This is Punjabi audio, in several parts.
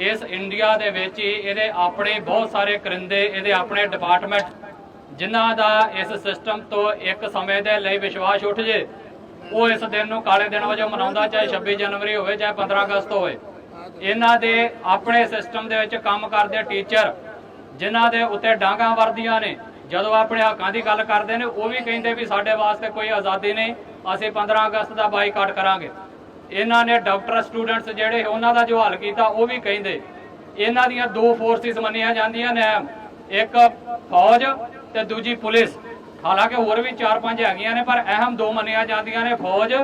ਇਸ ਇੰਡੀਆ ਦੇ ਵਿੱਚ ਹੀ ਇਹਦੇ ਆਪਣੇ ਬਹੁਤ ਸਾਰੇ ਕਰਿੰਦੇ, ਇਹਦੇ ਆਪਣੇ ਡਿਪਾਰਟਮੈਂਟ ਜਿਨ੍ਹਾਂ ਦਾ ਇਸ ਸਿਸਟਮ ਤੋਂ ਇੱਕ ਸਮੇਂ ਦੇ ਲਈ ਵਿਸ਼ਵਾਸ ਉੱਠ ਜੇ, ਉਹ ਇਸ ਦਿਨ ਨੂੰ ਕਾਲੇ ਦਿਨ ਵਜੋਂ ਮਨਾਉਂਦਾ, ਚਾਹੇ 26 ਜਨਵਰੀ ਹੋਵੇ, ਚਾਹੇ 15 ਅਗਸਤ ਹੋਵੇ। ਇਹਨਾਂ ਦੇ ਆਪਣੇ ਸਿਸਟਮ ਦੇ ਵਿੱਚ ਕੰਮ ਕਰਦੇ ਟੀਚਰ ਜਿਨ੍ਹਾਂ ਦੇ ਉੱਤੇ ਡਾਂਗਾਂ ਵਰਦੀਆਂ ਨੇ। ਜਦੋਂ ਆਪਣੇ ਹੱਕਾਂ ਦੀ ਗੱਲ ਕਰਦੇ ਨੇ, ਉਹ ਵੀ ਕਹਿੰਦੇ ਵੀ ਸਾਡੇ ਵਾਸਤੇ ਕੋਈ ਆਜ਼ਾਦੀ ਨਹੀਂ, ਅਸੀਂ 15 ਅਗਸਤ ਦਾ ਬਾਈਕਾਟ ਕਰਾਂਗੇ। ਇਹਨਾਂ ਨੇ ਡਾਕਟਰ ਸਟੂਡੈਂਟਸ ਜਿਹੜੇ ਉਹਨਾਂ ਦਾ ਜੋ ਹੱਲ ਕੀਤਾ, ਉਹ ਵੀ ਕਹਿੰਦੇ। ਇਹਨਾਂ ਦੀਆਂ ਦੋ ਫੋਰਸਿਸ ਮੰਨੀਆਂ ਜਾਂਦੀਆਂ ਨੇ। ਇੱਕ ਫੌਜ ਤੇ ਦੂਜੀ ਪੁਲਿਸ। ਹਾਲਾਂਕਿ ਹੋਰ ਵੀ 4-5 ਹੈਗੀਆਂ ਨੇ, ਪਰ ਅਹਿਮ ਦੋ ਮੰਨੀਆਂ ਜਾਂਦੀਆਂ ਨੇ, ਫੌਜ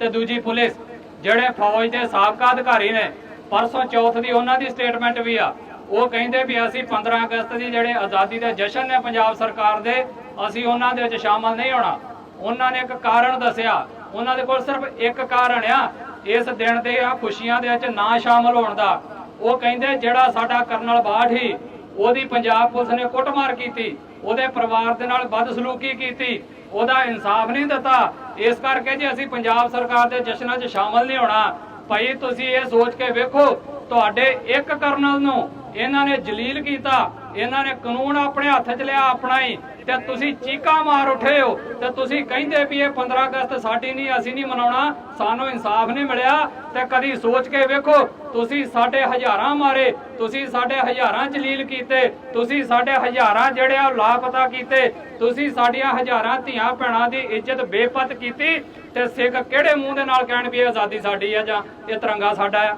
ਤੇ ਦੂਜੀ ਪੁਲਿਸ। ਜਿਹੜੇ ਫੌਜ ਦੇ ਸਾਬਕਾ ਅਧਿਕਾਰੀ ਨੇ, ਪਰਸੋਂ ਚੌਥ ਦੀ ਉਹਨਾਂ ਦੀ ਸਟੇਟਮੈਂਟ ਵੀ ਆ। ਉਹ ਕਹਿੰਦੇ ਵੀ ਅਸੀਂ 15 ਅਗਸਤ ਦੀ ਜਿਹੜੇ ਆਜ਼ਾਦੀ ਦੇ ਜਸ਼ਨ ਨੇ ਪੰਜਾਬ ਸਰਕਾਰ ਦੇ, ਅਸੀਂ ਉਹਨਾਂ ਦੇ ਵਿੱਚ ਸ਼ਾਮਲ ਨਹੀਂ ਹੋਣਾ। ਉਹਨਾਂ ਨੇ ਇੱਕ ਕਾਰਨ ਦੱਸਿਆ। ਉਹਨਾਂ ਦੇ ਕੋਲ ਸਿਰਫ ਇੱਕ ਕਾਰਨ ਆ ਇਸ ਦਿਨ ਦੇ ਆ ਖੁਸ਼ੀਆਂ ਦੇ ਵਿੱਚ ਨਾ ਸ਼ਾਮਲ ਹੋਣ ਦਾ। ਉਹ ਕਹਿੰਦੇ, ਜਿਹੜਾ ਸਾਡਾ ਕਰਨਲ ਬਾਠ ਹੀ ਉਹਦੀ ਪੰਜਾਬ ਪੁਲਿਸ ਨੇ ਕੁੱਟਮਾਰ ਕੀਤੀ, ਉਹਦੇ ਪਰਿਵਾਰ ਦੇ ਨਾਲ ਬਦਸਲੂਕੀ ਕੀਤੀ, ਉਹਦਾ ਇਨਸਾਫ ਨਹੀਂ ਦਿੱਤਾ। ਇਸ ਕਰਕੇ ਜੇ ਅਸੀਂ ਪੰਜਾਬ ਸਰਕਾਰ ਦੇ ਜਸ਼ਨਾਂ 'ਚ ਸ਼ਾਮਲ ਨਹੀਂ ਹੋਣਾ, ਭਾਈ ਤੁਸੀਂ ਇਹ ਸੋਚ ਕੇ ਵੇਖੋ, ਤੁਹਾਡੇ ਇੱਕ ਕਰਨਲ ਨੂੰ ਇਹਨਾਂ ਨੇ ਜਲੀਲ ਕੀਤਾ, ਇਹਨਾਂ ਨੇ ਕਾਨੂੰਨ ਆਪਣੇ ਹੱਥ 'ਚ ਲਿਆ ਆਪਣਾ ਹੀ ਤੇ ਤੁਸੀਂ ਚੀਕਾਂ ਮਾਰ ਉੱਠੇ ਹੋ ਤੇ ਤੁਸੀਂ ਕਹਿੰਦੇ ਵੀ ਇਹ 15 ਅਗਸਤ ਸਾਡੀ ਨਹੀਂ, ਅਸੀਂ ਨਹੀਂ ਮਨਾਉਣਾ, ਸਾਨੂੰ ਇਨਸਾਫ ਨਹੀਂ ਮਿਲਿਆ ਤੇ ਕਦੀ ਸੋਚ ਕੇ ਵੇਖੋ, ਤੁਸੀਂ ਸਾਡੇ ਹਜ਼ਾਰਾਂ ਮਾਰੇ, ਤੁਸੀਂ ਸਾਡੇ ਹਜ਼ਾਰਾਂ ਜਲੀਲ ਕੀਤੇ, ਤੁਸੀਂ ਸਾਡੇ ਹਜ਼ਾਰਾਂ ਜਿਹੜੇ ਆ ਲਾਪਤਾ ਕੀਤੇ, ਤੁਸੀਂ ਸਾਡੀਆਂ ਹਜ਼ਾਰਾਂ ਧੀਆਂ ਭੈਣਾਂ ਦੀ ਇੱਜ਼ਤ ਬੇਪਤ ਕੀਤੀ ਤੇ ਸਿੱਖ ਕਿਹੜੇ ਮੂੰਹ ਦੇ ਨਾਲ ਕਹਿਣ ਵੀ ਇਹ ਆਜ਼ਾਦੀ ਸਾਡੀ ਆ ਜਾਂ ਇਹ ਤਿਰੰਗਾ ਸਾਡਾ ਆ?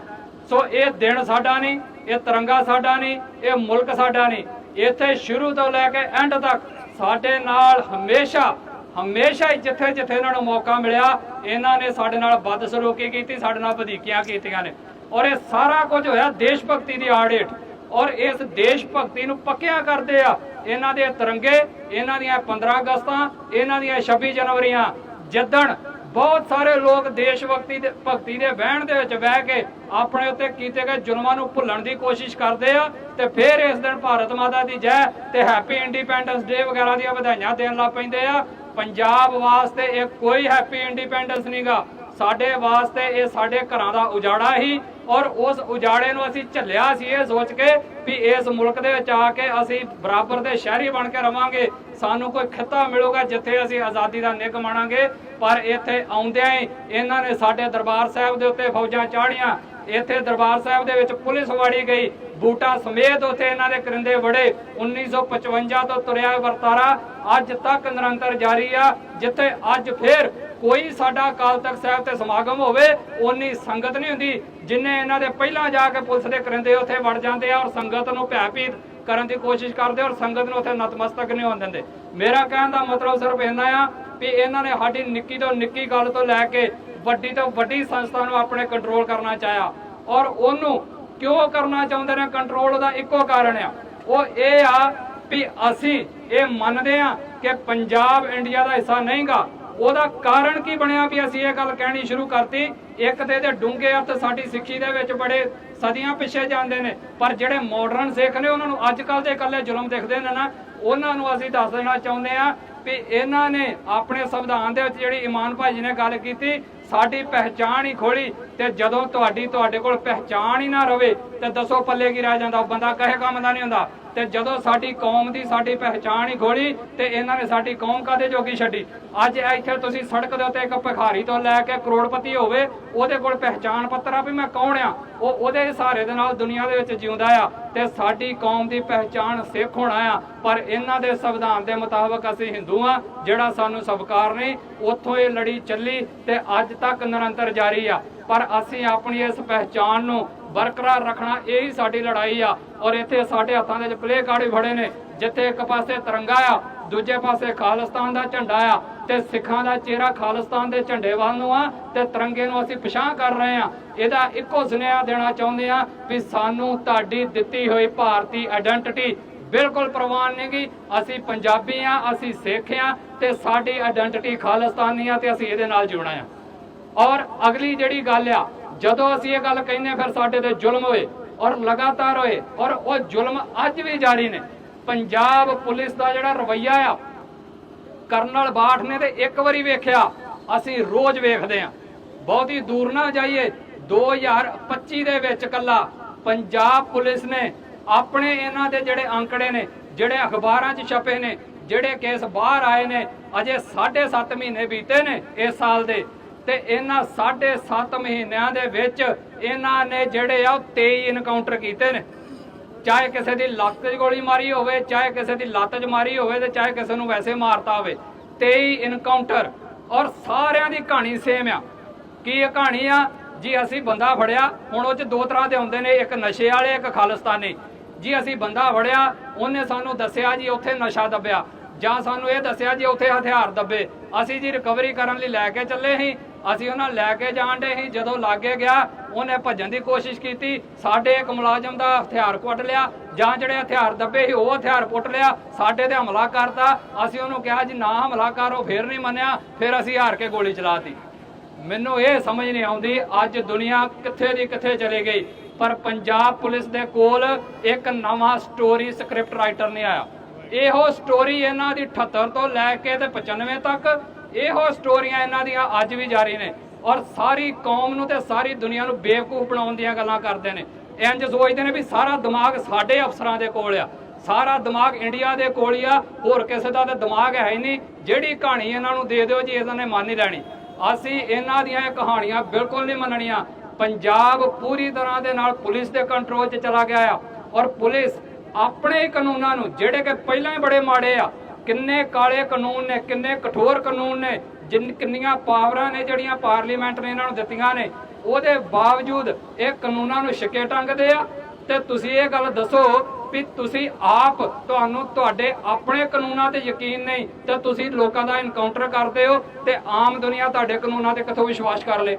ਸੋ ਇਹ ਦਿਨ ਸਾਡਾ ਨਹੀਂ, ਇਹ ਤਿਰੰਗਾ ਸਾਡਾ ਨਹੀਂ, ਇਹ ਮੁਲਕ ਸਾਡਾ ਨਹੀਂ, ਇੱਥੇ ਸ਼ੁਰੂ ਤੋਂ ਲੈ ਕੇ ਐਂਡ ਤੱਕ ਸਾਡੇ ਨਾਲ ਹਮੇਸ਼ਾ ਹਮੇਸ਼ਾ ਹੀ ਜਿੱਥੇ ਜਿੱਥੇ ਇਹਨਾਂ ਨੂੰ ਮੌਕਾ ਮਿਲਿਆ, ਇਹਨਾਂ ਨੇ ਸਾਡੇ ਨਾਲ ਬਦਸਲੂਕੀ ਕੀਤੀ, ਸਾਡੇ ਨਾਲ ਵਧੀਕੀਆਂ ਕੀਤੀਆਂ ਨੇ। ਔਰ ਇਹ ਸਾਰਾ ਕੁਝ ਹੋਇਆ ਦੇਸ਼ ਭਗਤੀ ਦੀ ਆੜ ਹੇਠ। ਔਰ ਇਸ ਦੇਸ਼ ਭਗਤੀ ਨੂੰ ਪੱਕਿਆ ਕਰਦੇ ਆ ਇਹਨਾਂ ਦੇ ਤਿਰੰਗੇ, ਇਹਨਾਂ ਦੀਆਂ 15 ਅਗਸਤਾਂ, ਇਹਨਾਂ ਦੀਆਂ 26 ਜਨਵਰੀਆਂ, ਜਿੱਦਣ ਬਹੁਤ ਸਾਰੇ ਲੋਕ ਦੇਸ਼ ਭਗਤੀ ਦੇ ਭਗਤੀ ਦੇ ਵਹਿਣ ਦੇ ਵਿੱਚ ਬਹਿ ਕੇ ਆਪਣੇ ਉੱਤੇ ਕੀਤੇ ਗਏ ਜ਼ੁਲਮਾਂ ਨੂੰ ਭੁੱਲਣ ਦੀ ਕੋਸ਼ਿਸ਼ ਕਰਦੇ ਆ ਤੇ ਫਿਰ ਇਸ ਦਿਨ ਭਾਰਤ ਮਾਤਾ ਦੀ ਜੈ ਤੇ ਹੈਪੀ ਇੰਡੀਪੈਂਡੈਂਸ ਡੇ ਵਗੈਰਾ ਦੀਆਂ ਵਧਾਈਆਂ ਦੇਣ ਲੱਗ ਪੈਂਦੇ ਆ। ਪੰਜਾਬ ਵਾਸਤੇ ਇਹ ਕੋਈ ਹੈਪੀ ਇੰਡੀਪੈਂਡੈਂਸ ਨਹੀਂਗਾ ਸਾਡੇ ਵਾਸਤੇ ਇਹ ਸਾਡੇ ਘਰਾਂ ਦਾ ਉਜਾੜਾ ਹੀ ਔਰ ਉਸ ਉਜਾੜੇ ਨੂੰ ਅਸੀਂ ਝੱਲਿਆ ਸੀ ਇਹ ਸੋਚ ਕੇ ਵੀ ਇਸ ਮੁਲਕ ਦੇ ਵਿੱਚ ਆ ਕੇ ਅਸੀਂ ਬਰਾਬਰ ਦੇ ਸ਼ਹਿਰੀ ਬਣ ਕੇ ਰਵਾਂਗੇ। ਸਾਨੂੰ ਕੋਈ ਖਿੱਤਾ ਮਿਲੂਗਾ ਜਿੱਥੇ ਅਸੀਂ ਆਜ਼ਾਦੀ ਦਾ ਨਿੱਘ ਮਾਣਾਂਗੇ। ਪਰ ਇੱਥੇ ਆਉਂਦਿਆਂ ਹੀ ਇਹਨਾਂ ਨੇ ਸਾਡੇ ਦਰਬਾਰ ਸਾਹਿਬ ਦੇ ਉੱਤੇ ਫੌਜਾਂ ਚਾੜੀਆਂ ਇੱਥੇ ਦਰਬਾਰ ਸਾਹਿਬ ਦੇ ਵਿੱਚ ਪੁਲਿਸ ਵਾੜੀ ਗਈ। ਬੂਟਾ ਸਮੇਤ ਉੱਥੇ ਇਹਨਾਂ ਦੇ ਕਰਿੰਦੇ ਵੜੇ। 1955 ਤੋਂ ਤੁਰਿਆ ਵਰਤਾਰਾ ਅੱਜ ਤੱਕ ਨਿਰੰਤਰ ਜਾਰੀ ਆ, ਜਿੱਥੇ ਅੱਜ ਫੇਰ ਕੋਈ ਸਾਡਾ ਅਕਾਲ ਤਖਤ ਸਾਹਿਬ ਤੇ ਸਮਾਗਮ ਹੋਵੇ ਉਨੀ ਸੰਗਤ ਨਹੀਂ ਹੁੰਦੀ ਜਿੰਨੇ ਇਹਨਾਂ ਦੇ ਪਹਿਲਾਂ ਜਾ ਕੇ ਪੁਲਿਸ ਦੇ ਕਰਿੰਦੇ ਉੱਥੇ ਵੜ ਜਾਂਦੇ ਆ ਔਰ ਸੰਗਤ ਨੂੰ ਭੈਭੀਤ ਕਰਨ ਦੀ ਕੋਸ਼ਿਸ਼ ਕਰਦੇ ਔਰ ਸੰਗਤ ਨੂੰ ਉੱਥੇ ਨਤਮਸਤਕ ਨਹੀਂ ਹੋਣ ਦਿੰਦੇ। ਮੇਰਾ ਕਹਿਣ ਦਾ ਮਤਲਬ ਸਿਰਫ ਇੰਨਾ ਆ ਵੀ ਇਹਨਾਂ ਨੇ ਸਾਡੀ ਨਿੱਕੀ ਤੋਂ ਨਿੱਕੀ ਗੱਲ ਤੋਂ ਲੈ ਕੇ ਵੱਡੀ ਤੋਂ ਵੱਡੀ ਸੰਸਥਾ ਨੂੰ ਆਪਣੇ ਕੰਟਰੋਲ ਕਰਨਾ ਚਾਹਿਆ ਔਰ ਉਹਨੂੰ ਕਿਉਂ ਕਰਨਾ ਚਾਹੁੰਦੇ ਨੇ? ਕੰਟਰੋਲ ਦਾ ਇੱਕੋ ਕਾਰਨ ਆ। ਉਹ ਇਹ ਆ ਵੀ ਅਸੀਂ ਇਹ ਮੰਨਦੇ ਆ ਕਿ ਪੰਜਾਬ ਇੰਡੀਆ ਦਾ ਹਿੱਸਾ ਨਹੀਂਗਾ। ਉਹਦਾ ਕਾਰਨ ਕੀ ਬਣਿਆ ਵੀ ਅਸੀਂ ਇਹ ਗੱਲ ਕਹਿਣੀ ਸ਼ੁਰੂ ਕਰਤੀ? ਇੱਕ ਤੇ ਇਹਦੇ ਡੂੰਘੇ ਅਰਥ ਸਾਡੀ ਸਿੱਖੀ ਦੇ ਵਿੱਚ ਬੜੇ ਸਦੀਆਂ ਪਿੱਛੇ ਜਾਂਦੇ ਨੇ। ਪਰ ਜਿਹੜੇ ਮਾਡਰਨ ਸਿੱਖ ਨੇ, ਉਹਨਾਂ ਨੂੰ ਅੱਜ ਕੱਲ ਦੇ ਇਕੱਲੇ ਜ਼ੁਲਮ ਦਿਖਦੇ ਨੇ ਨਾ, ਉਹਨਾਂ ਨੂੰ ਅਸੀਂ ਦੱਸ ਦੇਣਾ ਚਾਹੁੰਦੇ ਆ ਵੀ ਇਹਨਾਂ ਨੇ ਆਪਣੇ ਸੰਵਿਧਾਨ ਦੇ ਵਿੱਚ ਜਿਹੜੀ ਇਮਾਨ ਭਾਜੀ ਨੇ ਗੱਲ ਕੀਤੀ, ਸਾਡੀ ਪਹਿਚਾਣ ਹੀ ਖੋਲੀ। ਤੇ ਜਦੋਂ ਤੁਹਾਡੀ ਤੁਹਾਡੇ ਕੋਲ ਪਹਿਚਾਣ ਹੀ ਨਾ ਰਵੇ ਤੇ ਦੱਸੋ ਪੱਲੇ ਕੀ ਰਹਿ ਜਾਂਦਾ ਬੰਦਾ ਕਹੇ ਕੰਮ ਦਾ ਨਹੀਂ ਹੁੰਦਾ। ਤੇ ਜਦੋਂ ਸਾਡੀ ਕੌਮ ਦੀ ਸਾਡੀ ਪਹਿਚਾਣ ਹੀ ਖੋਲੀ ਤੇ ਇਹਨਾਂ ਨੇ ਸਾਡੀ ਕੌਮ ਕਾਦੇ ਜੋਗੀ ਛੱਡੀ? ਅੱਜ ਇੱਥੇ ਤੁਸੀਂ ਸੜਕ ਦੇ ਉੱਤੇ ਇੱਕ ਭਿਖਾਰੀ ਤੋਂ ਲੈ ਕੇ ਕਰੋੜਪਤੀ ਹੋਵੇ, ਉਹਦੇ ਕੋਲ ਪਹਿਚਾਣ ਪੱਤਰ ਆ ਵੀ ਮੈਂ ਕੌਣ ਆ? ਉਹ ਉਹਦੇ ਸਹਾਰੇ ਦੇ ਨਾਲ ਦੁਨੀਆ ਦੇ ਵਿੱਚ ਜਿਉਂਦਾ ਆ ਤੇ ਸਾਡੀ ਕੌਮ ਦੀ ਪਹਿਚਾਣ ਸਿੱਖ ਹੋਣਾ ਆ। ਪਰ ਇਹਨਾਂ ਦੇ ਸੰਵਿਧਾਨ ਦੇ ਮੁਤਾਬਕ ਅਸੀਂ ਹਿੰਦੂ ਆ, ਜਿਹੜਾ ਸਾਨੂੰ ਸਵਕਾਰ ਨਹੀਂ, ਉੱਥੋਂ ਇਹ ਲੜੀ ਚੱਲੀ ਤੇ ਅੱਜ ਤੱਕ ਨਿਰੰਤਰ ਜਾਰੀ ਆ। ਪਰ ਅਸੀਂ ਆਪਣੀ ਇਸ ਪਹਿਚਾਣ ਨੂੰ ਬਰਕਰਾਰ ਰੱਖਣਾ ਇਹੀ ਸਾਡੀ ਲੜਾਈ ਆ। ਔਰ ਇੱਥੇ ਸਾਡੇ ਹੱਥਾਂ ਦੇ ਵਿੱਚ ਪਲੇ ਕਾਰਡ ਵੀ ਫੜੇ ਨੇ, ਜਿੱਥੇ ਇੱਕ ਪਾਸੇ ਤਿਰੰਗਾ ਆ, ਦੂਜੇ ਪਾਸੇ ਖਾਲਿਸਤਾਨ ਦਾ ਝੰਡਾ ਆ ਤੇ ਸਿੱਖਾਂ ਦਾ ਚਿਹਰਾ ਖਾਲਿਸਤਾਨ ਦੇ ਝੰਡੇ ਵੱਲ ਨੂੰ ਆ ਤੇ ਤਿਰੰਗੇ ਨੂੰ ਅਸੀਂ ਪਛਾਣ ਕਰ ਰਹੇ ਆ। ਇਹਦਾ ਇੱਕੋ ਸੁਨੇਹਾ ਦੇਣਾ ਚਾਹੁੰਦੇ ਆ ਵੀ ਸਾਨੂੰ ਤੁਹਾਡੀ ਦਿੱਤੀ ਹੋਈ ਭਾਰਤੀ ਆਇਡੈਂਟੀਟੀ ਬਿਲਕੁਲ ਪ੍ਰਵਾਨ ਨਹੀਂਗੀ ਅਸੀਂ ਪੰਜਾਬੀ ਆ, ਅਸੀਂ ਸਿੱਖ ਆ ਤੇ ਸਾਡੀ ਆਇਡੈਂਟੀਟੀ ਖਾਲਿਸਤਾਨੀ ਆ ਤੇ ਅਸੀਂ ਇਹਦੇ ਨਾਲ ਜੁੜਨਾ ਆ। ਔਰ ਅਗਲੀ ਜਿਹੜੀ ਗੱਲ ਆ, ਜਦੋਂ ਅਸੀਂ ਇਹ ਗੱਲ ਕਹਿੰਦੇ ਫਿਰ ਸਾਡੇ ਤੇ ਜ਼ੁਲਮ ਹੋਏ ਔਰ ਲਗਾਤਾਰ ਹੋਏ ਔਰ ਉਹ ਜ਼ੁਲਮ ਅੱਜ ਵੀ ਜਾਰੀ ਨੇ। ਪੰਜਾਬ ਪੁਲਿਸ ਦਾ ਜਿਹੜਾ ਰਵਈਆ ਆ, ਕਰਨਲ ਬਾਠ ਨੇ ਤੇ ਇੱਕ ਵਾਰੀ ਵੇਖਿਆ, ਅਸੀਂ ਰੋਜ਼ ਵੇਖਦੇ ਆ। ਬਹੁਤੀ ਦੂਰ ਨਾ ਜਾਈਏ 2025 ਦੇ ਵਿੱਚ ਕੱਲਾ ਪੰਜਾਬ ਪੁਲਿਸ ਨੇ ਆਪਣੇ ਇਹਨਾਂ ਦੇ ਜਿਹੜੇ ਅੰਕੜੇ ਨੇ, ਜਿਹੜੇ ਅਖਬਾਰਾਂ 'ਚ ਛਪੇ ਨੇ, ਜਿਹੜੇ ਕੇਸ ਬਾਹਰ ਆਏ ਨੇ, ਅਜੇ 7.5 ਮਹੀਨੇ ਬੀਤੇ ਨੇ ਇਸ ਸਾਲ ਦੇ। ਤੇ ਇਹਨਾਂ 7.5 ਮਹੀਨਿਆਂ ਦੇ ਵਿੱਚ ਇਹਨਾਂ ਨੇ ਜਿਹੜੇ ਆ ਉਹ 23 ਇਨਕਾਊਂਟਰ ਕੀਤੇ ਨੇ। ਚਾਹੇ ਕਿਸੇ ਦੀ ਲੱਤ 'ਚ ਗੋਲੀ ਮਾਰੀ ਹੋਵੇ, ਚਾਹੇ ਕਿਸੇ ਦੀ ਲੱਤ 'ਚ ਮਾਰੀ ਹੋਵੇ ਤੇ ਚਾਹੇ ਕਿਸੇ ਨੂੰ ਵੈਸੇ ਮਾਰਤਾ ਹੋਵੇ। 23 ਇਨਕਾਊਂਟਰ ਔਰ ਸਾਰਿਆਂ ਦੀ ਕਹਾਣੀ ਸੇਮ ਆ। ਕੀ ਇਹ ਕਹਾਣੀ ਆ? ਜੀ ਅਸੀਂ ਬੰਦਾ ਫੜਿਆ, ਹੁਣ ਉਹ 'ਚ ਦੋ ਤਰ੍ਹਾਂ ਦੇ ਹੁੰਦੇ ਨੇ, ਇੱਕ ਨਸ਼ੇ ਵਾਲੇ, ਇੱਕ ਖਾਲਿਸਤਾਨੀ। ਜੀ ਅਸੀਂ ਬੰਦਾ ਫੜਿਆ, ਉਹਨੇ ਸਾਨੂੰ ਦੱਸਿਆ ਜੀ ਉੱਥੇ ਨਸ਼ਾ ਦੱਬਿਆ। ਜਾਂ ਸਾਨੂੰ ਇਹ ਦੱਸਿਆ ਜੀ ਉੱਥੇ ਹਥਿਆਰ ਦੱਬੇ। ਅਸੀਂ ਜੀ ਰਿਕਵਰੀ ਕਰਨ ਲਈ ਲੈ ਕੇ ਚੱਲੇ ਸੀ ਅਸੀਂ ਉਹਨਾਂ ਲੈ ਕੇ ਜਾਣ ਦੇ ਸੀ। ਜਦੋਂ ਲਾਗੇ ਗਿਆ, ਉਹਨੇ ਭੱਜਣ ਦੀ ਕੋਸ਼ਿਸ਼ ਕੀਤੀ। ਸਾਡੇ ਇੱਕ ਮੁਲਾਜ਼ਮ ਦਾ ਹਥਿਆਰ ਕੁੱਟ ਲਿਆ। ਜਾਂ ਜਿਹੜੇ ਹਥਿਆਰ ਦੱਬੇ ਸੀ, ਉਹ ਹਥਿਆਰ ਪੁੱਟ ਲਿਆ। ਸਾਡੇ ਤੇ ਹਮਲਾ ਕਰਤਾ। ਅਸੀਂ ਉਹਨੂੰ ਕਿਹਾ, ਜੀ, ਨਾ ਹਮਲਾ ਕਰੋ। ਫਿਰ ਨਹੀਂ ਮੰਨਿਆ। ਫਿਰ ਅਸੀਂ ਹਾਰ ਕੇ ਗੋਲੀ ਚਲਾਤੀ। ਮੈਨੂੰ ਇਹ ਸਮਝ ਨਹੀਂ ਆਉਂਦੀ, ਅੱਜ ਦੁਨੀਆ ਕਿੱਥੇ ਦੀ ਕਿੱਥੇ ਚਲੇ ਗਈ। ਪਰ ਪੰਜਾਬ ਪੁਲਿਸ ਦੇ ਕੋਲ ਇੱਕ ਨਵਾਂ ਸਟੋਰੀ ਸਕ੍ਰਿਪਟ ਰਾਈਟਰ ਨਹੀਂ ਆਇਆ। ਇਹੋ ਸਟੋਰੀ ਇਹਨਾਂ ਦੀ 78 ਤੋਂ ਲੈ ਕੇ ਤੇ 95 ਤੱਕ ਇਹੋ ਸਟੋਰੀਆਂ ਇਹਨਾਂ ਦੀਆਂ ਅੱਜ ਵੀ ਜਾਰੀ ਨੇ ਔਰ ਸਾਰੀ ਕੌਮ ਨੂੰ ਤੇ ਸਾਰੀ ਦੁਨੀਆ ਨੂੰ ਬੇਵਕੂਫ ਬਣਾਉਣ ਦੀਆਂ ਗੱਲਾਂ ਕਰਦੇ ਨੇ। ਇੰਜ ਸੋਚਦੇ ਨੇ ਵੀ ਸਾਰਾ ਦਿਮਾਗ ਸਾਡੇ ਅਫਸਰਾਂ ਦੇ ਕੋਲ ਆ। ਸਾਰਾ ਦਿਮਾਗ ਇੰਡੀਆ ਦੇ ਕੋਲ ਹੀ ਆ, ਹੋਰ ਕਿਸੇ ਦਾ ਤਾਂ ਦਿਮਾਗ ਹੈ ਹੀ ਨਹੀਂ। ਜਿਹੜੀ ਕਹਾਣੀ ਇਹਨਾਂ ਨੂੰ ਦੇ ਦਿਓ ਜੀ, ਇਹਨਾਂ ਨੇ ਮੰਨ ਹੀ ਲੈਣੀ। ਅਸੀਂ ਇਹਨਾਂ ਦੀਆਂ ਇਹ ਕਹਾਣੀਆਂ ਬਿਲਕੁਲ ਨਹੀਂ ਮੰਨਣੀਆਂ। ਪੰਜਾਬ ਪੂਰੀ ਤਰ੍ਹਾਂ ਦੇ ਨਾਲ ਪੁਲਿਸ ਦੇ ਕੰਟਰੋਲ 'ਚ ਚਲਾ ਗਿਆ ਆ। ਔਰ ਪੁਲਿਸ ਆਪਣੇ ਹੀ ਕਾਨੂੰਨਾਂ ਨੂੰ, ਜਿਹੜੇ ਕਿ ਪਹਿਲਾਂ ਹੀ ਬੜੇ ਮਾੜੇ ਆ ਕਿੰਨੇ ਕਾਲੇ ਕਾਨੂੰਨ ਨੇ, ਕਿੰਨੇ ਕਠੋਰ ਕਾਨੂੰਨ ਨੇ, ਜਿੰਨ, ਕਿੰਨੀਆਂ ਪਾਵਰਾਂ ਨੇ ਜਿਹੜੀਆਂ ਪਾਰਲੀਮੈਂਟ ਨੇ ਇਹਨਾਂ ਨੂੰ ਦਿੱਤੀਆਂ ਨੇ। ਉਹਦੇ ਬਾਵਜੂਦ ਇਹ ਕਾਨੂੰਨਾਂ ਨੂੰ ਛਿੱਕੇ ਟੰਗਦੇ ਆ। ਤੇ ਤੁਸੀਂ ਇਹ ਗੱਲ ਦੱਸੋ ਵੀ ਤੁਸੀਂ ਆਪ ਤੁਹਾਨੂੰ ਤੁਹਾਡੇ ਆਪਣੇ ਕਾਨੂੰਨਾਂ ਤੇ ਯਕੀਨ ਨਹੀਂ, ਤੇ ਤੁਸੀਂ ਲੋਕਾਂ ਦਾ ਇਨਕਾਊਂਟਰ ਕਰਦੇ ਹੋ ਤੇ ਆਮ ਦੁਨੀਆ ਤੁਹਾਡੇ ਕਾਨੂੰਨਾਂ ਤੇ ਕਿੱਥੋਂ ਵਿਸ਼ਵਾਸ ਕਰ ਲੇ।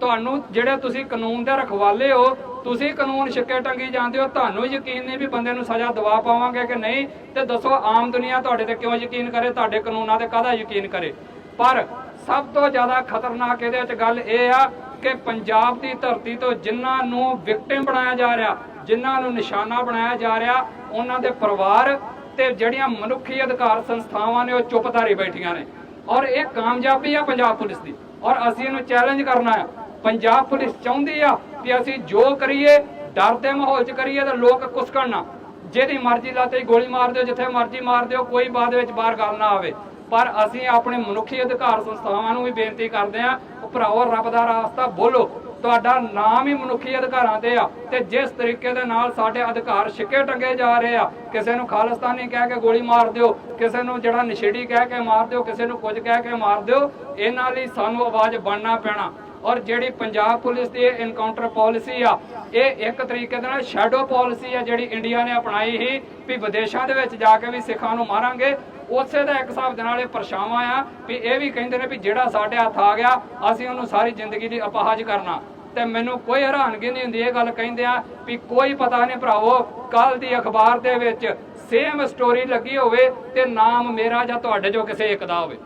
ਤੁਹਾਨੂੰ ਜਿਹੜੇ ਤੁਸੀਂ ਕਾਨੂੰਨ ਦੇ ਰਖਵਾਲੇ ਹੋ ਤੁਸੀਂ ਕਾਨੂੰਨ ਛਿੱਕੇ ਟੰਗੀ ਜਾਂਦੇ ਹੋ, ਤੁਹਾਨੂੰ ਯਕੀਨ ਨਹੀਂ ਵੀ ਬੰਦੇ ਨੂੰ ਸਜ਼ਾ ਦਵਾ ਪਾਵਾਂਗੇ ਕਿ ਨਹੀਂ? ਤੇ ਦੱਸੋ, ਆਮ ਦੁਨੀਆ ਤੁਹਾਡੇ ਤੇ ਕਿਉਂ ਯਕੀਨ ਕਰੇ? ਤੁਹਾਡੇ ਕਾਨੂੰਨਾਂ ਤੇ ਕਾਹਦਾ ਯਕੀਨ ਕਰੇ? ਪਰ ਸਭ ਤੋਂ ਜ਼ਿਆਦਾ ਖਤਰਨਾਕ ਇਹਦੇ ਵਿੱਚ ਗੱਲ ਇਹ ਆ ਕਿ ਪੰਜਾਬ ਦੀ ਧਰਤੀ ਤੋਂ ਜਿਨ੍ਹਾਂ ਨੂੰ ਵਿਕਟਿਮ ਬਣਾਇਆ ਜਾ ਰਿਹਾ, ਜਿਨ੍ਹਾਂ ਨੂੰ ਨਿਸ਼ਾਨਾ ਬਣਾਇਆ ਜਾ ਰਿਹਾ, ਉਹਨਾਂ ਦੇ ਪਰਿਵਾਰ ਤੇ ਜਿਹੜੀਆਂ ਮਨੁੱਖੀ ਅਧਿਕਾਰ ਸੰਸਥਾਵਾਂ ਨੇ, ਉਹ ਚੁੱਪਧਾਰੀ ਬੈਠੀਆਂ ਨੇ। ਔਰ ਇਹ ਕਾਮਯਾਬੀ ਆ ਪੰਜਾਬ ਪੁਲਿਸ ਦੀ। ਔਰ ਅਸੀਂ ਇਹਨੂੰ ਚੈਲੰਜ ਕਰਨਾ ਆ। ਪੰਜਾਬ ਪੁਲਿਸ ਚਾਹੁੰਦੀ ਆ ਕਿ ਅਸੀਂ ਜੋ ਕਰੀਏ ਡਰ ਦੇ ਮਾਹੌਲ 'ਚ ਕਰੀਏ ਤਾਂ ਲੋਕ ਕੁਸਕਣ ਨਾ ਜਿਹਦੀ ਮਰਜ਼ੀ ਲਾਤੇ ਗੋਲੀ ਮਾਰ ਦਿਓ, ਜਿੱਥੇ ਮਰਜ਼ੀ ਮਾਰ ਦਿਓ, ਕੋਈ ਬਾਅਦ ਵਿੱਚ ਬਾਹਰ ਗੱਲ ਨਾ ਆਵੇ। ਪਰ ਅਸੀਂ ਆਪਣੇ ਮਨੁੱਖੀ ਅਧਿਕਾਰ ਸੰਸਥਾਵਾਂ ਨੂੰ ਵੀ ਬੇਨਤੀ ਕਰਦੇ ਆ ਭਰਾਓ ਰੱਬ ਦਾ ਰਾਸਤਾ ਬੋਲੋ। ਤੁਹਾਡਾ ਨਾਮ ਹੀ ਮਨੁੱਖੀ ਅਧਿਕਾਰਾਂ ਤੇ ਆ ਤੇ ਜਿਸ ਤਰੀਕੇ ਦੇ ਨਾਲ ਸਾਡੇ ਅਧਿਕਾਰ ਛਿੱਕੇ ਟੰਗੇ ਜਾ ਰਹੇ ਆ, ਕਿਸੇ ਨੂੰ ਖਾਲਿਸਤਾਨੀ ਕਹਿ ਕੇ ਗੋਲੀ ਮਾਰ ਦਿਓ, ਕਿਸੇ ਨੂੰ ਜਿਹੜਾ ਨਸ਼ੇੜੀ ਕਹਿ ਕੇ ਮਾਰ ਦਿਓ, ਕਿਸੇ ਨੂੰ ਕੁਝ ਕਹਿ ਕੇ ਮਾਰ ਦਿਓ, ਇਹਨਾਂ ਲਈ ਸਾਨੂੰ ਆਵਾਜ਼ ਬਣਨਾ ਪੈਣਾ। ਔਰ ਜਿਹੜੀ ਪੰਜਾਬ ਪੁਲਿਸ ਦੀ ਇਨਕਾਊਂਟਰ ਪਾਲਿਸੀ ਆ, ਇਹ ਇੱਕ ਤਰੀਕੇ ਦੇ ਨਾਲ ਸ਼ੈਡੋ ਪਾਲਿਸੀ ਆ ਜਿਹੜੀ ਇੰਡੀਆ ਨੇ ਅਪਣਾਈ ਸੀ ਵੀ ਵਿਦੇਸ਼ਾਂ ਦੇ ਵਿੱਚ ਜਾ ਕੇ ਵੀ ਸਿੱਖਾਂ ਨੂੰ ਮਾਰਾਂਗੇ। ਉਸੇ ਦਾ ਇੱਕ ਹਿਸਾਬ ਦੇ ਨਾਲ ਇਹ ਪਰਛਾਵਾਂ ਆ ਵੀ ਇਹ ਵੀ ਕਹਿੰਦੇ ਨੇ ਵੀ ਜਿਹੜਾ ਸਾਡੇ ਹੱਥ ਆ ਗਿਆ, ਅਸੀਂ ਉਹਨੂੰ ਸਾਰੀ ਜ਼ਿੰਦਗੀ ਦੀ ਅਪਾਹਜ ਕਰਨਾ। ਤੇ ਮੈਨੂੰ ਕੋਈ ਹੈਰਾਨਗੀ ਨਹੀਂ ਹੁੰਦੀ ਇਹ ਗੱਲ ਕਹਿੰਦੇ ਆ ਵੀ ਕੋਈ ਪਤਾ ਨਹੀਂ ਭਰਾਵੋ ਕੱਲ ਦੀ ਅਖਬਾਰ ਦੇ ਵਿੱਚ ਸੇਮ ਸਟੋਰੀ ਲੱਗੀ ਹੋਵੇ ਤੇ ਨਾਮ ਮੇਰਾ ਜਾਂ ਤੁਹਾਡੇ ਜੋ ਕਿਸੇ ਇੱਕ ਦਾ ਹੋਵੇ।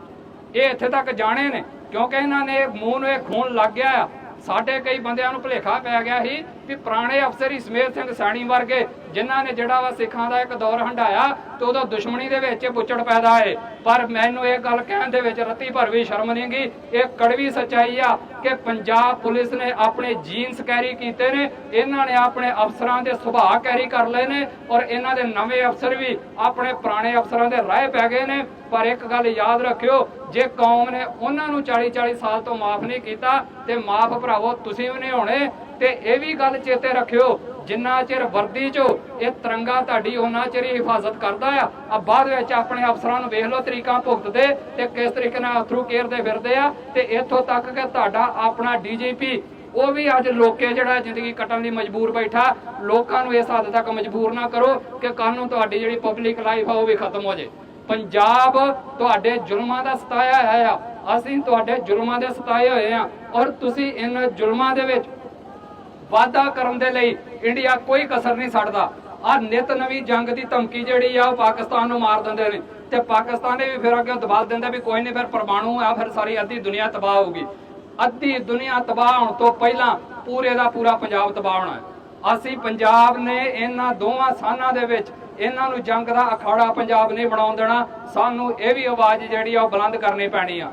ਇਹ ਇੱਥੇ ਤੱਕ ਜਾਣੇ ਨੇ। ਕਿਉਂਕਿ ਇਹਨਾਂ ਨੇ ਮੂੰਹ ਨੂੰ ਇਹ ਖੂਨ ਲੱਗ ਗਿਆ। ਸਾਡੇ ਕਈ ਬੰਦਿਆਂ ਨੂੰ ਭੁਲੇਖਾ ਪੈ ਗਿਆ ਸੀ ਕਿ ਪੁਰਾਣੇ ਅਫਸਰ ਹੀ ਸਮੇਰ ਸਿੰਘ ਸੈਣੀ ਵਰਗੇ ਜਿਨ੍ਹਾਂ ਨੇ ਜਿਹੜਾ ਵਾ ਸਿੱਖਾਂ ਦਾ ਇੱਕ ਦੌਰ ਹੰਡਾਇਆ ਤੇ ਉਦੋਂ ਦੁਸ਼ਮਣੀ ਦੇ ਵਿੱਚ ਪੁੱਛੜ ਪੈਦਾ ਹੈ ਪਰ ਮੈਨੂੰ ਇਹ ਗੱਲ ਕਹਿਣ ਦੇ ਵਿੱਚ ਰੱਤੀ ਭਰ ਵੀ ਸ਼ਰਮ ਨਹੀਂ ਇਹ ਕੜਵੀ ਸੱਚਾਈ ਆ ਕਿ ਪੰਜਾਬ ਪੁਲਿਸ ਨੇ ਆਪਣੇ ਜੀਨਸ ਕੈਰੀ ਕੀਤੇ ਨੇ, ਇਹਨਾਂ ਨੇ ਆਪਣੇ ਅਫਸਰਾਂ ਦੇ ਸੁਭਾਅ ਕੈਰੀ ਕਰ ਲਏ ਨੇ ਔਰ ਇਹਨਾਂ ਦੇ ਨਵੇਂ ਅਫਸਰ ਵੀ ਆਪਣੇ ਪੁਰਾਣੇ ਅਫਸਰਾਂ ਦੇ ਰਾਹ ਪੈ ਗਏ ਨੇ। ਪਰ ਇੱਕ ਗੱਲ ਯਾਦ ਰੱਖਿਓ, ਜੇ ਕੌਮ ਨੇ ਉਹਨਾਂ ਨੂੰ 40 40 ਸਾਲ ਤੋਂ ਮਾਫ ਨਹੀਂ ਕੀਤਾ, ਤੇ ਮਾਫ ਭਰਾਵੋ ਤੁਸੀਂ ਵੀ ਨਹੀਂ ਹੋਣੇ। ਤੇ ਇਹ ਵੀ ਗੱਲ ਚੇਤੇ ਰੱਖਿਓ ਜਿੰਨਾ ਚਿਰ ਵਰਦੀ 'ਚੋਂ ਇਹ ਤਿਰੰਗਾ ਤੁਹਾਡੀ ਉਹਨਾਂ ਚਿਰ ਹੀ ਹਿਫਾਜ਼ਤ ਕਰਦਾ ਆ। ਆ ਬਾਅਦ ਵਿੱਚ ਆਪਣੇ ਅਫਸਰਾਂ ਨੂੰ ਵੇਖ ਲਓ ਤਰੀਕਾਂ ਭੁਗਤਦੇ ਤੇ ਕਿਸ ਤਰੀਕੇ ਨਾਲ ਅਥਰੂ ਕੇਰਦੇ ਫਿਰਦੇ ਆ ਤੇ ਇੱਥੋਂ ਤੱਕ ਕਿ ਤੁਹਾਡਾ ਆਪਣਾ ਡੀਜੀਪੀ ਉਹ ਵੀ ਅੱਜ ਲੋਕੇ ਜਿਹੜਾ ਜ਼ਿੰਦਗੀ ਕੱਟਣ ਲਈ ਮਜਬੂਰ ਬੈਠਾ। ਲੋਕਾਂ ਨੂੰ ਇਸ ਹੱਦ ਤੱਕ ਮਜਬੂਰ ਨਾ ਕਰੋ ਕਿ ਕੱਲ ਨੂੰ ਤੁਹਾਡੀ ਜਿਹੜੀ ਪਬਲਿਕ ਲਾਈਫ ਆ, ਉਹ ਵੀ ਖਤਮ ਹੋ ਜੇ। ਪੰਜਾਬ ਤੁਹਾਡੇ ਜ਼ੁਲਮਾਂ ਦਾ ਸਤਾਇਆ ਹੈ ਆ। ਅਸੀਂ ਤੁਹਾਡੇ ਜ਼ੁਲਮਾਂ ਦੇ ਸਤਾਏ ਹੋਏ ਆ। ਔਰ ਤੁਸੀਂ ਇਹਨਾਂ ਜ਼ੁਲਮਾਂ ਦੇ ਵਿੱਚ ਵਾਅਦਾ ਕਰਨ ਦੇ ਲਈ ਇੰਡੀਆ ਕੋਈ ਕਸਰ ਨਹੀਂ ਛੱਡਦਾ। ਆ ਨਿਤ ਨਵੀਂ ਜੰਗ ਦੀ ਧਮਕੀ ਜਿਹੜੀ ਆ, ਉਹ ਪਾਕਿਸਤਾਨ ਨੂੰ ਮਾਰ ਦਿੰਦੇ ਨੇ। ਤੇ ਪਾਕਿਸਤਾਨ ਨੇ ਵੀ ਫਿਰ ਅੱਗੇ ਦਬਾਅ ਦਿੰਦਾ ਵੀ ਕੋਈ ਨਹੀਂ, ਫਿਰ ਪਰਮਾਣੂ ਆ, ਫਿਰ ਸਾਰੀ ਅੱਧੀ ਦੁਨੀਆ ਤਬਾਹ ਹੋਊਗੀ ਅੱਧੀ ਦੁਨੀਆ ਤਬਾਹ ਹੋਣ ਤੋਂ ਪਹਿਲਾਂ ਪੂਰੇ ਦਾ ਪੂਰਾ ਪੰਜਾਬ ਤਬਾਹ ਹੋਣਾ ਅਸੀਂ ਪੰਜਾਬ ਨੇ ਇਹਨਾਂ ਦੋਵਾਂ ਸਾਨਾਂ ਦੇ ਵਿੱਚ ਇਹਨਾਂ ਨੂੰ ਜੰਗ ਦਾ ਅਖਾੜਾ ਪੰਜਾਬ ਨਹੀਂ ਬਣਾਉਣ ਦੇਣਾ। ਸਾਨੂੰ ਇਹ ਵੀ ਆਵਾਜ਼ ਜਿਹੜੀ ਆ, ਉਹ ਬੁਲੰਦ ਕਰਨੀ ਪੈਣੀ ਆ।